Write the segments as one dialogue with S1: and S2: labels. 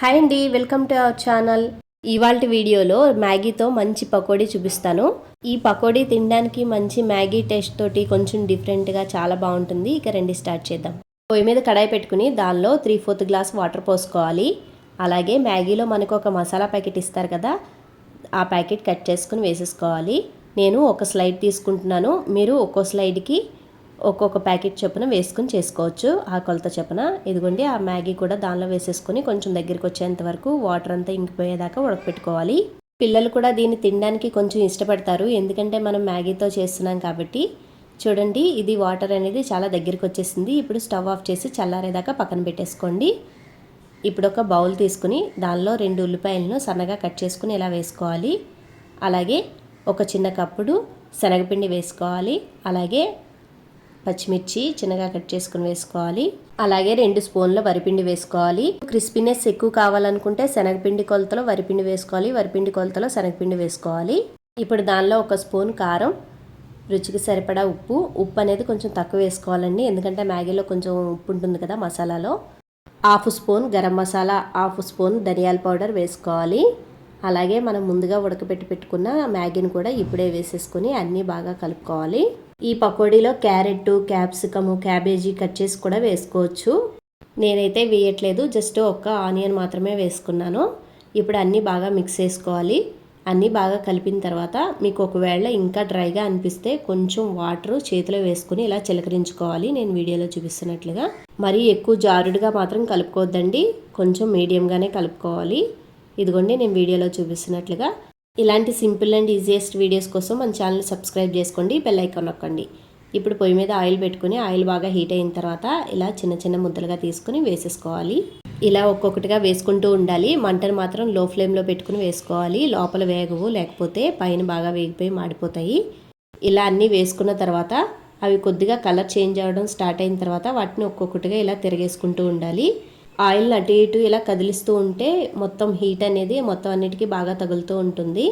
S1: Hi అండి welcome to our channel. ఇవాళ వీడియోలో మ్యాగీతో మంచి పకోడీ చూపిస్తాను. ఈ పకోడీ తినడానికి మంచి మ్యాగీ టేస్ట్ తోటి కొంచెం డిఫరెంట్గా చాలా బాగుంటుంది. ఇక రండి స్టార్ట్ చేద్దాం. పొయ్యి మీద కడాయి పెట్టుకుని దానిలో త్రీ ఫోర్త్ గ్లాస్ వాటర్ పోసుకోవాలి. అలాగే మ్యాగీలో మనకు ఒక మసాలా ప్యాకెట్ ఇస్తారు కదా ఆ ప్యాకెట్ కట్ చేసుకుని వేసేసుకోవాలి. నేను ఒక స్లైడ్ తీసుకుంటున్నాను. మీరు ఒక్కో స్లైడ్కి ఒక్కొక్క ప్యాకెట్ చొప్పున వేసుకుని చేసుకోవచ్చు. ఆ కొలత చొప్పున. ఇదిగోండి ఆ మ్యాగీ కూడా దానిలో వేసేసుకొని కొంచెం దగ్గరికి వచ్చేంత వరకు వాటర్ అంతా ఇంకిపోయేదాకా ఉడకపెట్టుకోవాలి. పిల్లలు కూడా దీన్ని తినడానికి కొంచెం ఇష్టపడతారు. ఎందుకంటే మనం మ్యాగీతో చేస్తున్నాం కాబట్టి. చూడండి ఇది వాటర్ అనేది చాలా దగ్గరికి వచ్చేసింది. ఇప్పుడు స్టవ్ ఆఫ్ చేసి చల్లారేదాకా పక్కన పెట్టేసుకోండి. ఇప్పుడు ఒక బౌల్ తీసుకుని దానిలో రెండు ఉల్లిపాయలను సన్నగా కట్ చేసుకుని ఇలా వేసుకోవాలి. అలాగే ఒక చిన్న కప్పుడు శనగపిండి వేసుకోవాలి. అలాగే పచ్చిమిర్చి చిన్నగా కట్ చేసుకుని వేసుకోవాలి. అలాగే రెండు స్పూన్ల వరిపిండి వేసుకోవాలి. క్రిస్పీనెస్ ఎక్కువ కావాలనుకుంటే శనగపిండి కొలతలో వరిపిండి వేసుకోవాలి. వరిపిండి కొలతలో శనగపిండి వేసుకోవాలి. ఇప్పుడు దానిలో ఒక స్పూన్ కారం రుచికి సరిపడా ఉప్పు. ఉప్పు అనేది కొంచెం తక్కువ వేసుకోవాలండి. ఎందుకంటే మ్యాగీలో కొంచెం ఉప్పు ఉంటుంది కదా మసాలాలో. Half spoon garam masala half spoon ధనియాల పౌడర్ వేసుకోవాలి. అలాగే మనం ముందుగా ఉడకబెట్టి పెట్టుకున్న మ్యాగీని కూడా ఇప్పుడే వేసేసుకొని అన్నీ బాగా కలుపుకోవాలి. ఈ పకోడీలో క్యారెట్ క్యాప్సికము క్యాబేజీ కట్ చేసి కూడా వేసుకోవచ్చు. నేనైతే వేయట్లేదు జస్ట్ ఒక్క ఆనియన్ మాత్రమే వేసుకున్నాను. ఇప్పుడు అన్నీ బాగా మిక్స్ చేసుకోవాలి. అన్నీ బాగా కలిపిన తర్వాత మీకు ఒకవేళ ఇంకా డ్రైగా అనిపిస్తే కొంచెం వాటర్ చేతిలో వేసుకుని ఇలా చిలకరించుకోవాలి. నేను వీడియోలో చూపిస్తున్నట్లుగా. మరీ ఎక్కువ జారుడుగా మాత్రం కలుపుకోవద్దండి. కొంచెం మీడియంగానే కలుపుకోవాలి. ఇదిగోండి నేను వీడియోలో చూపిస్తున్నట్లుగా. ఇలాంటి సింపుల్ అండ్ ఈజియెస్ట్ వీడియోస్ కోసం మన ఛానల్ సబ్స్క్రైబ్ చేసుకోండి బెల్ ఐకాన్ నొక్కండి. ఇప్పుడు పొయ్యి మీద ఆయిల్ పెట్టుకుని ఆయిల్ బాగా హీట్ అయిన తర్వాత ఇలా చిన్న చిన్న ముద్దలుగా తీసుకుని వేసేసుకోవాలి. ఇలా ఒక్కొక్కటిగా వేసుకుంటూ ఉండాలి. మంటను మాత్రం లో ఫ్లేమ్లో పెట్టుకుని వేసుకోవాలి. లోపల వేగవు లేకపోతే పైన బాగా వేగిపోయి మాడిపోతాయి. ఇలా అన్నీ వేసుకున్న తర్వాత అవి కొద్దిగా కలర్ చేంజ్ అవ్వడం స్టార్ట్ అయిన తర్వాత వాటిని ఒక్కొక్కటిగా ఇలా తిరగేసుకుంటూ ఉండాలి. ఆయిల్ అటు ఇటు ఇలా కదిలిస్తూ ఉంటే మొత్తం హీట్ అనేది మొత్తం అన్నిటికీ బాగా తగులుతూ ఉంటుంది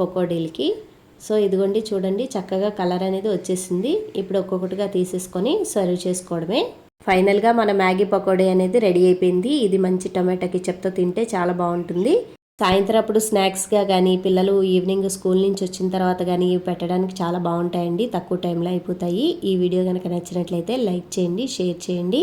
S1: పకోడీలకి. సో ఇదిగోండి చూడండి చక్కగా కలర్ అనేది వచ్చేసింది. ఇప్పుడు ఒక్కొక్కటిగా తీసేసుకొని సర్వ్ చేసుకోవడమే. ఫైనల్గా మన మ్యాగీ పకోడీ అనేది రెడీ అయిపోయింది. ఇది మంచి టమాటా కిచప్తో తింటే చాలా బాగుంటుంది. సాయంత్రం అప్పుడు స్నాక్స్గా కానీ పిల్లలు ఈవినింగ్ స్కూల్ నుంచి వచ్చిన తర్వాత కానీ ఇవి పెట్టడానికి చాలా బాగుంటాయండి. తక్కువ టైంలో అయిపోతాయి. ఈ వీడియో కనుక నచ్చినట్లయితే లైక్ చేయండి షేర్ చేయండి.